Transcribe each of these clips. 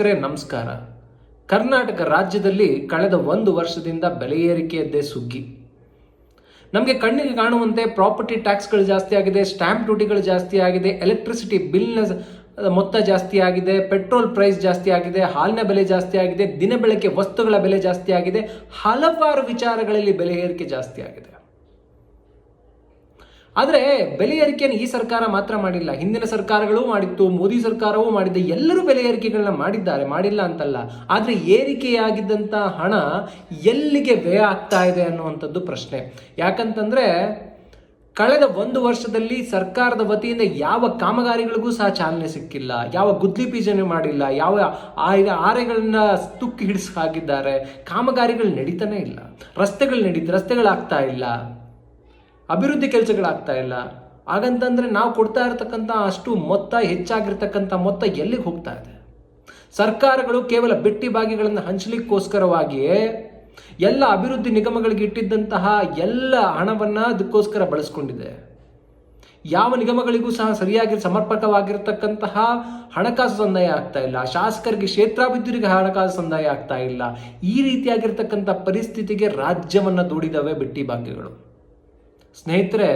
ನಮಸ್ಕಾರ. ಕರ್ನಾಟಕ ರಾಜ್ಯದಲ್ಲಿ ಕಳೆದ ಒಂದು ವರ್ಷದಿಂದ ಬೆಲೆ ಏರಿಕೆಯದ್ದೇ ಸುಗ್ಗಿ. ನಮಗೆ ಕಣ್ಣಿಗೆ ಕಾಣುವಂತೆ ಪ್ರಾಪರ್ಟಿ ಟ್ಯಾಕ್ಸ್ಗಳು ಜಾಸ್ತಿ ಆಗಿದೆ ಸ್ಟ್ಯಾಂಪ್ ಡ್ಯೂಟಿಗಳು ಜಾಸ್ತಿ ಆಗಿದೆ, ಎಲೆಕ್ಟ್ರಿಸಿಟಿ ಬಿಲ್ನ ಮೊತ್ತ ಜಾಸ್ತಿ ಆಗಿದೆ, ಪೆಟ್ರೋಲ್ ಪ್ರೈಸ್ ಜಾಸ್ತಿ ಆಗಿದೆ, ಹಾಲಿನ ಬೆಲೆ ಜಾಸ್ತಿ ಆಗಿದೆ, ದಿನ ಬೆಳಕೆ ವಸ್ತುಗಳ ಬೆಲೆ ಜಾಸ್ತಿ ಆಗಿದೆ, ಹಲವಾರು ವಿಚಾರಗಳಲ್ಲಿ ಬೆಲೆ ಏರಿಕೆ ಜಾಸ್ತಿ ಆಗಿದೆ. ಆದರೆ ಬೆಲೆ ಏರಿಕೆಯನ್ನು ಈ ಸರ್ಕಾರ ಮಾತ್ರ ಮಾಡಿಲ್ಲ. ಹಿಂದಿನ ಸರ್ಕಾರಗಳು ಮಾಡಿತ್ತು, ಮೋದಿ ಸರ್ಕಾರವೂ ಮಾಡಿದ್ದೆ, ಎಲ್ಲರೂ ಬೆಲೆ ಏರಿಕೆಗಳನ್ನ ಮಾಡಿದ್ದಾರೆ, ಮಾಡಿಲ್ಲ ಅಂತಲ್ಲ. ಆದರೆ ಏರಿಕೆಯಾಗಿದ್ದಂಥ ಹಣ ಎಲ್ಲಿಗೆ ವ್ಯಯ ಆಗ್ತಾ ಇದೆ ಅನ್ನುವಂಥದ್ದು ಪ್ರಶ್ನೆ. ಯಾಕಂತಂದರೆ, ಕಳೆದ ಒಂದು ವರ್ಷದಲ್ಲಿ ಸರ್ಕಾರದ ವತಿಯಿಂದ ಯಾವ ಕಾಮಗಾರಿಗಳಿಗೂ ಸಹ ಚಾಲನೆ ಸಿಕ್ಕಿಲ್ಲ. ಯಾವ ಗುದ್ಲಿ ಪೀಜನೆ ಮಾಡಿಲ್ಲ. ಯಾವ ಆರೆಗಳನ್ನ ತುಕ್ಕಿ ಹಿಡಿಸ್ ಹಾಕಿದ್ದಾರೆ. ಕಾಮಗಾರಿಗಳು ನಡೀತಾನೆ ಇಲ್ಲ. ರಸ್ತೆಗಳು ನಡೀತ, ರಸ್ತೆಗಳಾಗ್ತಾ ಇಲ್ಲ. ಅಭಿವೃದ್ಧಿ ಕೆಲಸಗಳಾಗ್ತಾ ಇಲ್ಲ. ಹಾಗಂತಂದರೆ ನಾವು ಕೊಡ್ತಾ ಇರತಕ್ಕಂಥ ಅಷ್ಟು ಮೊತ್ತ, ಹೆಚ್ಚಾಗಿರ್ತಕ್ಕಂಥ ಮೊತ್ತ ಎಲ್ಲಿಗೆ ಹೋಗ್ತಾ ಇದೆ? ಸರ್ಕಾರಗಳು ಕೇವಲ ಬಿಟ್ಟಿ ಭಾಗಿಗಳನ್ನು ಹಂಚಲಿಕ್ಕೋಸ್ಕರವಾಗಿಯೇ ಎಲ್ಲ ಅಭಿವೃದ್ಧಿ ನಿಗಮಗಳಿಗೆ ಇಟ್ಟಿದ್ದಂತಹ ಎಲ್ಲ ಹಣವನ್ನು ಅದಕ್ಕೋಸ್ಕರ ಬಳಸ್ಕೊಂಡಿದೆ. ಯಾವ ನಿಗಮಗಳಿಗೂ ಸಹ ಸರಿಯಾಗಿ ಸಮರ್ಪಕವಾಗಿರತಕ್ಕಂತಹ ಹಣಕಾಸು ಸಂದಾಯ ಆಗ್ತಾ ಇಲ್ಲ. ಶಾಸಕರಿಗೆ ಕ್ಷೇತ್ರಾಭಿವೃದ್ಧಿಗೆ ಹಣಕಾಸು ಸಂದಾಯ ಆಗ್ತಾ ಇಲ್ಲ. ಈ ರೀತಿಯಾಗಿರ್ತಕ್ಕಂಥ ಪರಿಸ್ಥಿತಿಗೆ ರಾಜ್ಯವನ್ನು ದೂಡಿದವೆ ಬಿಟ್ಟಿ ಭಾಗ್ಯಗಳು ಸ್ನೇಹಿತರೆ,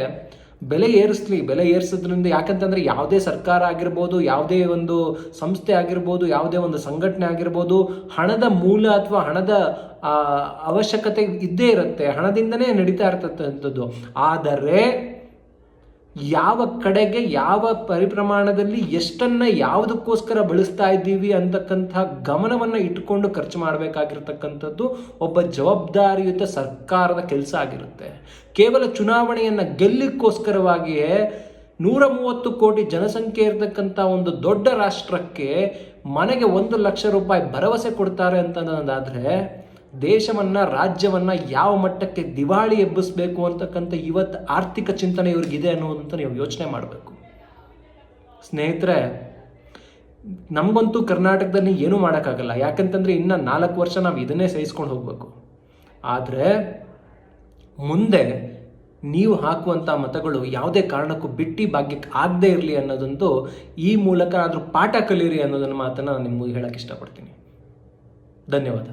ಬೆಲೆ ಏರಿಸ್ಲಿ, ಬೆಲೆ ಏರಿಸೋದ್ರಿಂದ ಯಾಕಂತಂದರೆ ಯಾವುದೇ ಸರ್ಕಾರ ಆಗಿರ್ಬೋದು, ಯಾವುದೇ ಒಂದು ಸಂಸ್ಥೆ ಆಗಿರ್ಬೋದು, ಯಾವುದೇ ಒಂದು ಸಂಘಟನೆ ಆಗಿರ್ಬೋದು, ಹಣದ ಮೂಲ ಅಥವಾ ಹಣದ ಅವಶ್ಯಕತೆ ಇದ್ದೇ ಇರುತ್ತೆ, ಹಣದಿಂದನೇ ನಡೀತಾ ಇರ್ತಕ್ಕಂಥದ್ದು. ಆದರೆ ಯಾವ ಕಡೆಗೆ, ಯಾವ ಪರಿಪ್ರಮಾಣದಲ್ಲಿ ಎಷ್ಟನ್ನ ಯಾವುದಕ್ಕೋಸ್ಕರ ಬಳಸ್ತಾ ಇದ್ದೀವಿ ಅಂತಕ್ಕಂಥ ಗಮನವನ್ನು ಇಟ್ಕೊಂಡು ಖರ್ಚು ಮಾಡಬೇಕಾಗಿರ್ತಕ್ಕಂಥದ್ದು ಒಬ್ಬ ಜವಾಬ್ದಾರಿಯುತ ಸರ್ಕಾರದ ಕೆಲಸ ಆಗಿರುತ್ತೆ. ಕೇವಲ ಚುನಾವಣೆಯನ್ನ ಗೆಲ್ಲಿಕ್ಕೋಸ್ಕರವಾಗಿಯೇ ನೂರ ಮೂವತ್ತು ಕೋಟಿ ಜನಸಂಖ್ಯೆ ಇರತಕ್ಕಂಥ ಒಂದು ದೊಡ್ಡ ರಾಷ್ಟ್ರಕ್ಕೆ ಮನೆಗೆ ಒಂದು ಲಕ್ಷ ರೂಪಾಯಿ ಭರವಸೆ ಕೊಡ್ತಾರೆ ಅಂತಂದಾದ್ರೆ ದೇಶವನ್ನ, ರಾಜ್ಯವನ್ನ ಯಾವ ಮಟ್ಟಕ್ಕೆ ದಿವಾಳಿ ಎಬ್ಬಿಸಬೇಕು ಅಂತಕ್ಕಂಥ ಇವತ್ತು ಆರ್ಥಿಕ ಚಿಂತನೆ ಇವ್ರಿಗಿದೆ ಅನ್ನೋದಂತ ನೀವು ಯೋಚನೆ ಮಾಡಬೇಕು. ಸ್ನೇಹಿತರೆ, ನಮಗಂತೂ ಕರ್ನಾಟಕದಲ್ಲಿ ಏನೂ ಮಾಡೋಕ್ಕಾಗಲ್ಲ. ಯಾಕಂತಂದರೆ ಇನ್ನು ನಾಲ್ಕು ವರ್ಷ ನಾವು ಇದನ್ನೇ ಸಹಿಸ್ಕೊಂಡು ಹೋಗ್ಬೇಕು. ಆದರೆ, ಮುಂದೆ ನೀವು ಹಾಕುವಂಥ ಮತಗಳು ಯಾವುದೇ ಕಾರಣಕ್ಕೂ ಬಿಟ್ಟಿ ಭಾಗ್ಯಕ್ಕೆ ಆಗದೇ ಇರಲಿ ಅನ್ನೋದಂತೂ ಈ ಮೂಲಕ ಆದರೂ ಪಾಠ ಕಲೀರಿ ಅನ್ನೋದನ್ನು ಮಾತನ್ನು ನಾನು ನಿಮಗೆ ಹೇಳಕ್ಕೆ ಇಷ್ಟಪಡ್ತೀನಿ. ಧನ್ಯವಾದ.